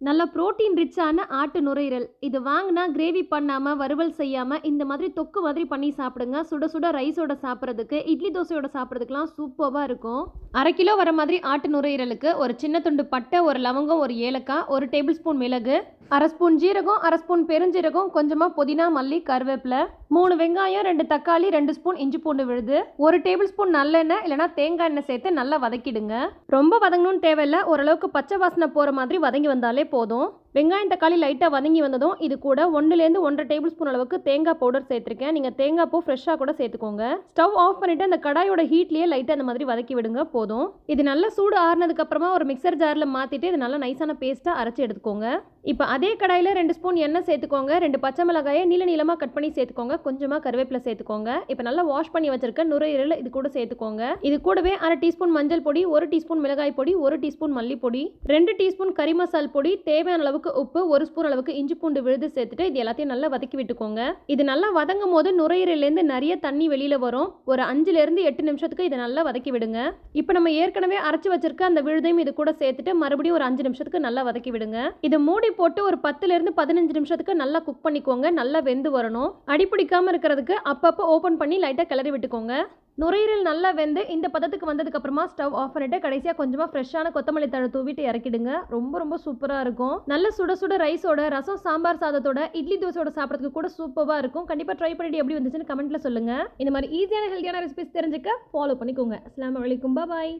நல்ல ப்ரோட்டீன் ரிச்சான ஆட்டு நுரையீரல். இது வாங்கினா கிரேவி பண்ணாமல் வறுவல் செய்யாமல் இந்த மாதிரி தொக்கு மாதிரி பண்ணி சாப்பிடுங்க. சுட சுட ரைஸோட சாப்பிட்றதுக்கு இட்லி தோசையோட சாப்பிட்றதுக்குலாம் சூப்பராக இருக்கும். அரை கிலோ வர மாதிரி ஆட்டு நுரையீரலுக்கு ஒரு சின்ன துண்டு பட்டை ஒரு லவங்கம் ஒரு ஏலக்காய் ஒரு டேபிள் ஸ்பூன் மிளகு அரை ஸ்பூன் ஜீரகம் அரை ஸ்பூன் பெருஞ்சீரகம் கொஞ்சமாக புதினா மல்லி கருவேப்பிலை மூணு வெங்காயம் ரெண்டு தக்காளி ரெண்டு ஸ்பூன் இஞ்சி பூண்டு விழுது. ஒரு டேபிள் ஸ்பூன் நல்லெண்ணெய் இல்லைனா தேங்காய் எண்ணெய் சேர்த்து நல்லா வதக்கிடுங்க. ரொம்ப வதங்கணும்னு தேவையில்ல ஓரளவுக்கு பச்சை வாசனை போகிற மாதிரி வதங்கி வந்தாலே போதும். வெங்காயம் தக்காளி லைட்டாக வதங்கி வந்ததும் இது கூட ஒன்றுலேருந்து ஒன்றரை டேபிள் ஸ்பூன் அளவுக்கு தேங்காய் பவுடர் சேர்த்துருக்கேன். நீங்கள் தேங்காய் பூ ஃப்ரெஷ்ஷாக கூட சேர்த்துக்கோங்க. ஸ்டவ் ஆஃப் பண்ணிவிட்டு அந்த கடாயோட ஹீட்லேயே லைட்டாக அந்த மாதிரி வதக்கி விடுங்க போதும். இது நல்லா சூடு ஆறுனதுக்கப்புறமா ஒரு மிக்சர் ஜாரில் மாற்றிட்டு இது நல்லா நைஸான பேஸ்ட்டாக அரைச்சி எடுத்துக்கோங்க. இப்போ அதே கடாயில் ரெண்டு ஸ்பூன் எண்ணெய் சேர்த்துக்கோங்க. ரெண்டு பச்சை மிளகாயை நீல நீளமாக கட் பண்ணி சேர்த்துக்கோங்க. கொஞ்சமாக கருவேப்பிலை சேர்த்துக்கோங்க. இப்போ நல்லா வாஷ் பண்ணி வச்சிருக்க நுரையீரல் இது கூட சேர்த்துக்கோங்க. இது கூடவே அரை டீஸ்பூன் மஞ்சள் பொடி ஒரு டீஸ்பூன் மிளகாய் பொடி ஒரு டீஸ்பூன் மல்லிப்பொடி ரெண்டு டீஸ்பூன் கறி மசால் பொடி தேவையான அளவுக்கு உப்பு ஒரு ஸ்பூன் அளவுக்கு இஞ்சி பூண்டு விழுது சேர்த்துட்டு இது எல்லாத்தையும் நல்லா வதக்கி விட்டுக்கோங்க. இது நல்லா வதங்கும் போது நுரையீரலேருந்து நிறைய தண்ணி வெளியில் வரும். ஒரு அஞ்சுலேருந்து எட்டு நிமிஷத்துக்கு இதை நல்லா வதக்கி விடுங்க. இப்போ நம்ம ஏற்கனவே அரைச்சி வச்சிருக்க அந்த விழுதையும் இது கூட சேர்த்துட்டு மறுபடியும் ஒரு அஞ்சு நிமிஷத்துக்கு நல்லா வதக்கி விடுங்க. இது மூடி போட்டு ஒரு பத்துலேருந்து பதினஞ்சு நிமிஷத்துக்கு நல்லா குக் பண்ணிக்கோங்க. நல்லா வெந்து வரணும். அடிப்பிடிக்காமல் இருக்கிறதுக்கு அப்பப்போ ஓப்பன் பண்ணி லைட்டாக கிளறி விட்டுக்கோங்க. நுரையீரல் நல்லா வெந்து இந்த பதத்துக்கு வந்ததுக்கு அப்புறமா ஸ்டவ் ஆஃப் பண்ணிட்டு கடைசியாக கொஞ்சமாக ஃப்ரெஷ்ஷான கொத்தமல்லி தழை தூவிட்டு இறக்கிடுங்க. ரொம்ப ரொம்ப சூப்பராக இருக்கும். நல்ல சுட சுட ரைஸோட ரசம் சாம்பார் சாதத்தோட இட்லி தோசையோட சாப்பிட்றதுக்கு கூட சூப்பராக இருக்கும். கண்டிப்பாக ட்ரை பண்ணிட்டு எப்படி வந்துச்சுன்னு கமெண்ட்டில் சொல்லுங்கள் இந்த மாதிரி ஈஸியான ஹெல்த்தியான ரெசிபிஸ் தெரிஞ்சுக்க ஃபாலோ பண்ணிக்கோங்க. அஸ்லாம் வலைக்கும் பாய்